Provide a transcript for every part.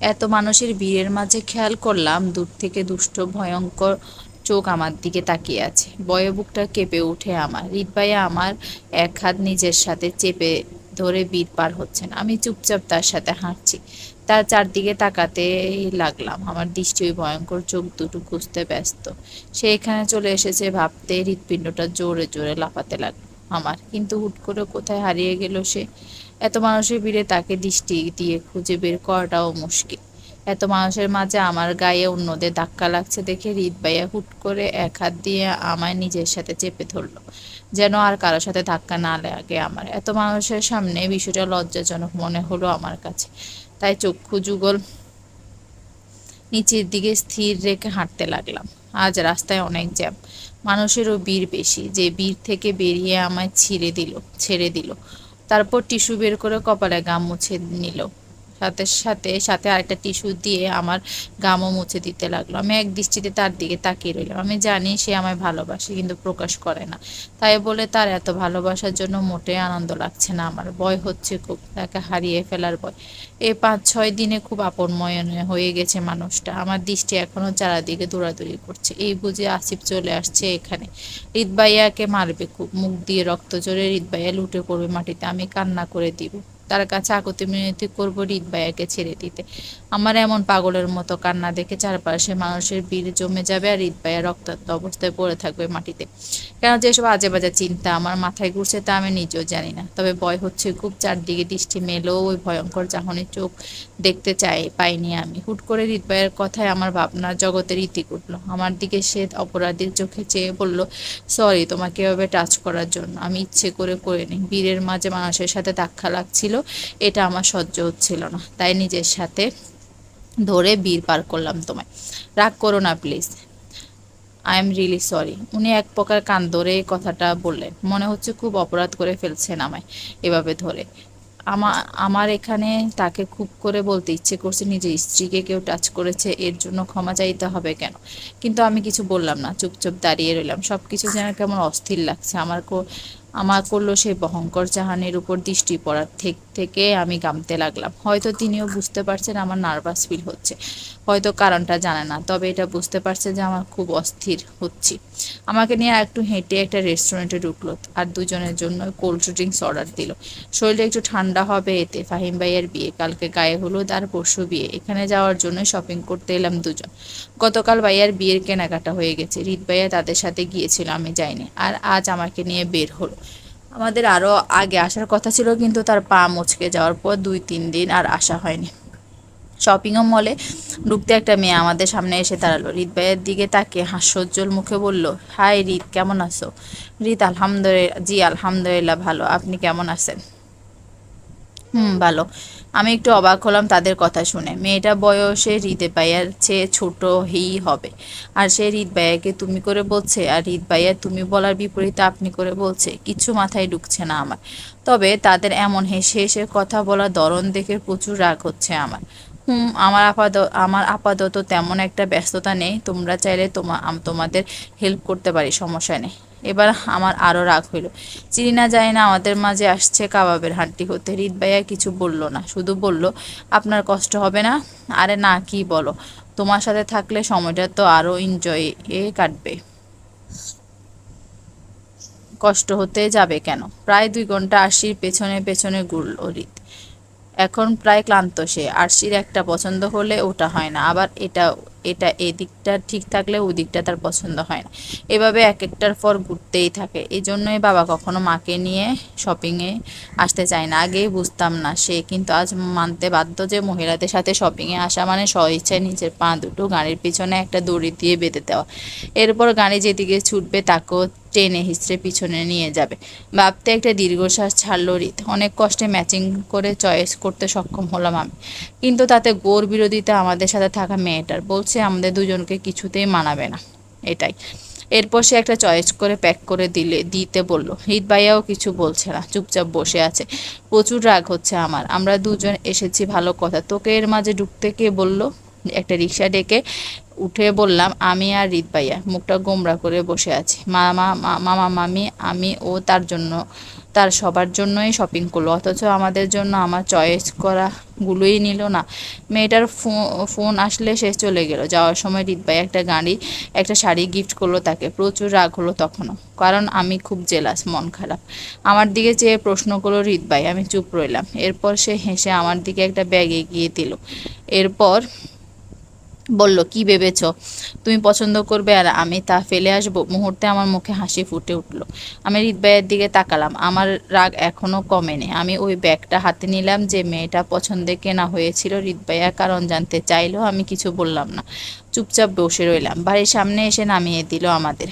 এত মানুষের ভিড়ের মাঝে খেয়াল করলাম, দূর থেকে দুষ্ট, ভয়ঙ্কর চোখ আমার দিকে তাকিয়ে আছে। বয়ে বুকটা কেঁপে উঠে আমার। হৃদবাইয়া আমার এক হাত নিজের সাথে চেপে ধরে বীর পার হচ্ছেন। আমি চুপচাপ তার সাথে হাঁটছি। তার চারদিকে তাকাতে লাগলাম। আমার দৃষ্টি ওই ভয়ঙ্কর চোখ দুটো খুঁজতে ব্যস্ত। সে এখানে চলে এসেছে ভাবতে হৃৎপিণ্ডটা জোরে জোরে লাফাতে লাগল আমার। কিন্তু হুট করে কোথায় হারিয়ে গেল সে? এত মানুষের ভিড়ে তাকে দৃষ্টি দিয়ে খুঁজে বের করাটাও মুশকিল। এত মানুষের মাঝে আমার গায়ে অন্যদের ধাক্কা লাগছে দেখে হৃদবাইয়া হুট করে এক হাত দিয়ে আমায় নিজের সাথে চেপে ধরলো, যেন আর কারোর সাথে ধাক্কা না লাগে আমার। এত মানুষের সামনে বিষয়টা লজ্জাজনক মনে হলো আমার কাছে। তাই চক্ষু যুগল নিচের দিকে স্থির রেখে হাঁটতে লাগলাম। আজ রাস্তায় অনেক জ্যাম। মানুষেরও ভিড় বেশি। যে ভিড় থেকে বেরিয়ে আমায় ছিঁড়ে দিল, ছেড়ে দিল। তারপর টিস্যু বের করে কপালে গাম মুছে নিল। সাথে সাথে সাথে আরেকটা টিস্যু দিয়ে আমার গামও মুছে দিতে লাগল। আমি এক দৃষ্টিতে তার দিকে তাকিয়ে রইলাম। আমি জানি সে আমায় ভালোবাসে কিন্তু প্রকাশ করে না। তাই বলে তার এত ভালোবাসার জন্য মোটেই আনন্দ লাগছে না আমার। ভয় হচ্ছে খুব, তাকে হারিয়ে ফেলার ভয়। এই পাঁচ, ছয় দিনে খুব আপনময় হয়ে গেছে মানুষটা। আমার দৃষ্টি এখনও চারাদিকে দৌড়াদৌড়ি করছে। এই বুঝে আসিফ চলে আসছে এখানে। হৃদবাইয়াকে মারবে খুব। মুখ দিয়ে রক্ত জোরে হৃদবাইয়া লুটে পড়বে মাটিতে। আমি কান্না করে দিব। তার কাছে আকতি মিনতি করব হৃদবাইয়াকে ছেড়ে দিতে। আমার এমন পাগলের মতো কান্না দেখে চারপাশে মানুষের ভিড় জমে যাবে আর হৃদবাইয়া রক্তাক্ত অবস্থায় পড়ে থাকবে মাটিতে। কেন যেসব আজে বাজে চিন্তা আমার মাথায় ঘুরছে তা আমি নিজেও জানি না। তবে ভয় হচ্ছে খুব চারদিকে দৃষ্টি মেলেও ওই ভয়ঙ্কর চাহনি চোখ দেখতে চাই, পাইনি আমি। হুট করে হৃদবাইয়ের কথায় আমার ভাবনা জগতের ইতি উঠল আমার দিকে সে অপরাধীর চোখে চেয়ে বলল, সরি তোমাকে এভাবে টাচ করার জন্য। আমি ইচ্ছে করে করিনি। বীরের মাঝে মানুষের সাথে ধাক্কা লাগছিল। এটা আমার সহ্য হচ্ছিল না। তাই নিজের সাথে ধরে বীর পার করলাম তোমায়। রাগ করো না please I am really sorry উনি এক প্রকার কান ধরে এই কথাটা বললেন। মনে হচ্ছে খুব অপরাধ করে ফেলছেন আমায় এভাবে ধরে। আমার আমার এখানে তাকে খুব করে বলতে ইচ্ছে করছে, নিজের স্ত্রীকে কেউ টাচ করেছে, এর জন্য ক্ষমা চাইতে হবে কেন? কিন্তু আমি কিছু বললাম না, চুপচাপ দাঁড়িয়ে রইলাম। সব কিছু যেন কেমন অস্থির লাগছে। আমার আমার করল সেই বহঙ্কর চাহানির উপর দৃষ্টি পড়ার থেকে থেকে আমি গামতে লাগলাম। হয়তো তিনিও বুঝতে পারছেন আমার নার্ভাস ফিল হচ্ছে। হয়তো কারণটা জানে না, তবে এটা বুঝতে পারছে যে আমার খুব অস্থির হচ্ছি। আমাকে নিয়ে একটু হেঁটে একটা রেস্টুরেন্টে ঢুকলো আর দুজনের জন্য কোল্ড ড্রিঙ্কস অর্ডার দিল। শরীরটা একটু ঠান্ডা হবে এতে। ফাহিম ভাইয়ের বিয়ে, কালকে গায়ে হলুদ আর পরশু বিয়ে। এখানে যাওয়ার জন্য শপিং করতে এলাম দুজন। গতকাল ভাইয়ার বিয়ের কেনাকাটা হয়ে গেছে। রিত ভাইয়া তাদের সাথে গিয়েছিল, আমি যাইনি। আর আজ আমাকে নিয়ে বের হলো। আমাদের আরও আগে আসার কথা ছিল, কিন্তু তার পা মুচকে যাওয়ার পর দুই, তিন দিন আর আসা হয়নি। শপিংও মলে ঢুকতে একটা মেয়ে আমাদের সামনে এসে দাঁড়াল। রিত ভাইয়ের দিকে তাকে হাস্যোজ্জ্বল মুখে বলল, হাই রিত, কেমন আছো? রিত, আলহামদুলিল্লাহ, জি, আলহামদুলিল্লাহ, ভালো। আপনি কেমন আছেন? হুম, ভালো। আমি একটু অবাক হলাম তাদের কথা শুনে। মেয়েটা বয়সে হৃদে ভাইয়ার চেয়ে ছোট হেই হবে। আর সে হৃদ ভাইয়াকে তুমি করে বলছে, আর হৃদ ভাইয়া তুমি বলার বিপরীতে আপনি করে বলছে, কিছু মাথায় ঢুকছে না আমার। তবে তাদের এমন হেসে হেসে কথা বলার ধরন দেখে প্রচুর রাগ হচ্ছে আমার। হুম, আমার আপাতত আমার আপাতত তেমন একটা ব্যস্ততা নেই। তোমরা চাইলে তোমা তোমাদের হেল্প করতে পারি, সমস্যা নেই। এবার আমার আরও রাগ হইল। চিনি না যায় না আমাদের মাঝে আসছে কাবাবের হাড্ডি হতে। হৃদ ভাইয়া কিছু বলল না, শুধু বলল, আপনার কষ্ট হবে না? আরে না, কি বলো? তোমার সাথে থাকলে সময়টা তো আরও এনজয় কাটবে। কষ্ট হতে যাবে কেন? প্রায় দুই ঘণ্টা আশির পেছনে পেছনে ঘুরল রিত এখন প্রায় ক্লান্ত সে। আরশির একটা পছন্দ হলে ওটা হয় না। আবার এটা এটা এদিকটা ঠিক থাকলে ওই দিকটা তার পছন্দ হয় না। এভাবে এক একটার পর ঘুরতেই থাকে। এই জন্যই বাবা কখনো মাকে নিয়ে শপিংয়ে আসতে চায় না। আগেই বুঝতাম না সে, কিন্তু আজ মানতে বাধ্য যে মহিলাদের সাথে শপিংয়ে আসা মানে স্বইচ্ছায় নিজের পা দুটো গাড়ির পিছনে একটা দড়ি দিয়ে বেঁধে দেওয়া। এরপর গাড়ি যেদিকে ছুটবে তাকেও টেনে হিস্ট্রে পিছনে নিয়ে যাবে। ভাবতে একটা দীর্ঘশ্বাস ছাড়ল রিত। অনেক কষ্টে ম্যাচিং করে চয়েস করতে সক্ষম হলাম আমি। কিন্তু তাতে গোর বিরোধিতা আমাদের সাথে থাকা মেয়েটার। বলছে, আমাদের দুজনকে কিছুতেই মানাবে না। এটাই। এরপর সে একটা চয়েস করে প্যাক করে দিলে, দিতে বলল হৃদ ভাইয়াও কিছু বলছে না, চুপচাপ বসে আছে। প্রচুর রাগ হচ্ছে আমার। আমরা দুজন এসেছি ভালো কথা। তোকে এর মাঝে ঢুকতে কে বলল? একটা রিক্সা ডেকে উঠে বললাম, আমি আর রিত ভাইয়া। মুখটা গোমরা করে বসে আছি। মামা মামা, মামি, আমি ও তার জন্য, তার সবার জন্যই শপিং করল। অথচ আমাদের জন্য আমার চয়েস করা গুলোই নিল না। মেয়েটার ফোন আসলে সে চলে গেল। যাওয়ার সময় রিত ভাই একটা গাড়ি, একটা শাড়ি গিফট করল তাকে। প্রচুর রাগ হলো তখনও, কারণ আমি খুব জেলাস মন খারাপ। আমার দিকে চেয়ে প্রশ্ন করল, রিত ভাই, আমি চুপ রইলাম। এরপর সে হেসে আমার দিকে একটা ব্যাগ এগিয়ে দিল। এরপর বলল, কি ভেবেছ? তুমি পছন্দ করবে আর আমি তা ফেলে আসব? মুহূর্তে আমার মুখে হাসি ফুটে উঠল। আমি হৃদবাইয়ের দিকে তাকালাম। আমার রাগ এখনও কমেনি। আমি ওই ব্যাগটা হাতে নিলাম যে মেয়েটা পছন্দে কেনা হয়েছিল হৃদবাইয়া কারণ জানতে চাইলেও আমি কিছু বললাম না। চুপচাপ বসে রইলাম। বাড়ির সামনে এসে নামিয়ে দিল আমাদের।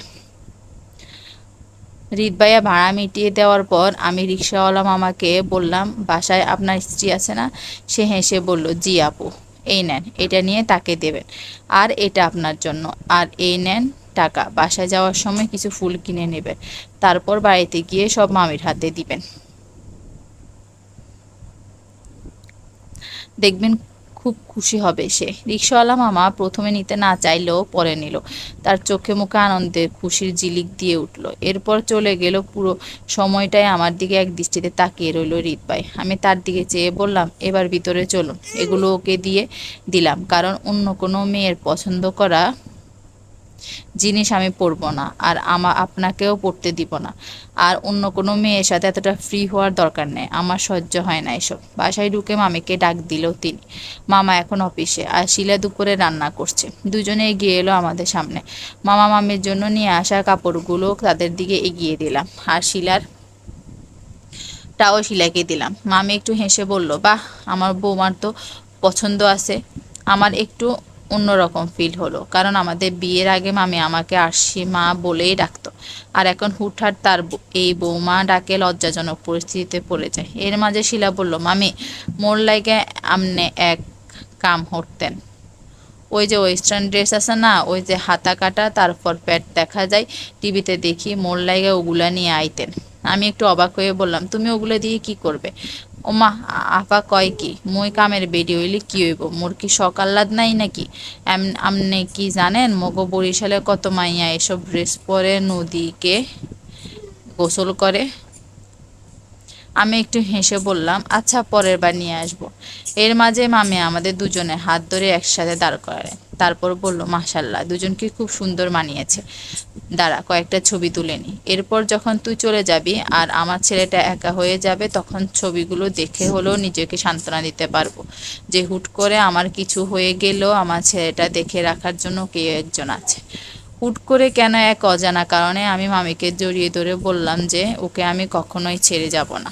হৃদবাইয়া ভাড়া মিটিয়ে দেওয়ার পর আমি রিক্সাওয়ালা মামাকে বললাম, বাসায় আপনার স্ত্রী আছে না? সে হেসে বলল, জি আপু। এই নেন, এটা নিয়ে তাকে দেবেন। আর এটা আপনার জন্য। আর এই নেন টাকা। বাসায় যাওয়ার সময় কিছু ফুল কিনে নেবেন। তারপর বাড়িতে গিয়ে সব মামির হাতে দিবেন। দেখবেন খুব খুশি হবে সে। রিক্সাওয়ালা মামা প্রথমে নিতে না চাইলেও পরে নিল। তার চোখে মুখে আনন্দে খুশির জিলিক দিয়ে উঠল। এরপর চলে গেল পুরো সময়টাই আমার দিকে এক দৃষ্টিতে তাকিয়ে রইল ভাই আমি তার দিকে চেয়ে বললাম, এবার ভিতরে চলুন। এগুলো ওকে দিয়ে দিলাম, কারণ অন্য কোনো মেয়ের পছন্দ করা জিনিস আমি পরবো না, আর আমা, আপনাকেও পড়তে দিব না। আর অন্য কোনো মেয়ের সাথে এতটা ফ্রি হওয়ার দরকার নেই, আমার সহ্য হয় না এসব। বাসায় ঢুকে মামিকে ডাক দিল তিনি, মামা এখন অফিসে। আর শিলা দুপুরে রান্না করছে। দুজনে এগিয়ে এলো আমাদের সামনে। মামা মামির জন্য নিয়ে আসা কাপড়গুলো তাদের দিকে এগিয়ে দিলাম, আর শিলার টাও শিলাকে দিলাম। মামি একটু হেসে বলল, বাহ, আমার বৌমার তো পছন্দ আছে। আমার একটু অন্যরকম ফিল হলো। কারণ আমাদের বিয়ের আগে মামি আমাকে আরশি মা বলেই ডাকতো। আর এখন হুটহাট তার এই বৌমা ডাকে লজ্জাজনক পরিস্থিতিতে পড়ে যায়। এর মাঝে শিলা বলল, মামি, মোর লাইগে আমনে এক কাম হরতেন। ওই যে ওয়েস্টার্ন ড্রেস আছে না, ওই যে হাতা কাটা, তারপর প্যাট দেখা যায়, টিভিতে দেখি মোর লাইগে ওগুলা নিয়ে আইতেন। আমি একটু অবাক হয়ে বললাম, তুমি ওগুলো দিয়ে কি করবে? ওমা, আপা কয় কি? মই কামের বেডি হইলে কি হইব? মোর কি সকাল্লাদ নাই নাকি? আমনে কি জানেন, মগো বরিশালে কত মাইয়া এসব ড্রেস পরে নদীকে গোসল করে? আমি একটু হেসে বললাম আচ্ছা পরের বার নিয়ে আসব। এর মাঝে মামি আমাদের দুজনে হাত ধরে একসাথে দাঁড় করালেন। তারপর বলল মাসাল্লাহ দুজনকে খুব সুন্দর মানিয়েছে। দাঁড়া, কয়েকটা ছবি তুলে নি। এরপর যখন তুই চলে যাবি আর আমার ছেলেটা একা হয়ে যাবে, তখন ছবিগুলো দেখে হলেও নিজেকে সান্ত্বনা দিতে পারব। যে হুট করে আমার কিছু হয়ে গেলেও আমার ছেলেটা দেখে রাখার জন্য কেউ একজন আছে। হুট করে কেন এক অজানা কারণে আমি মামিকে জড়িয়ে ধরে বললাম যে, ওকে আমি কখনোই ছেড়ে যাব না।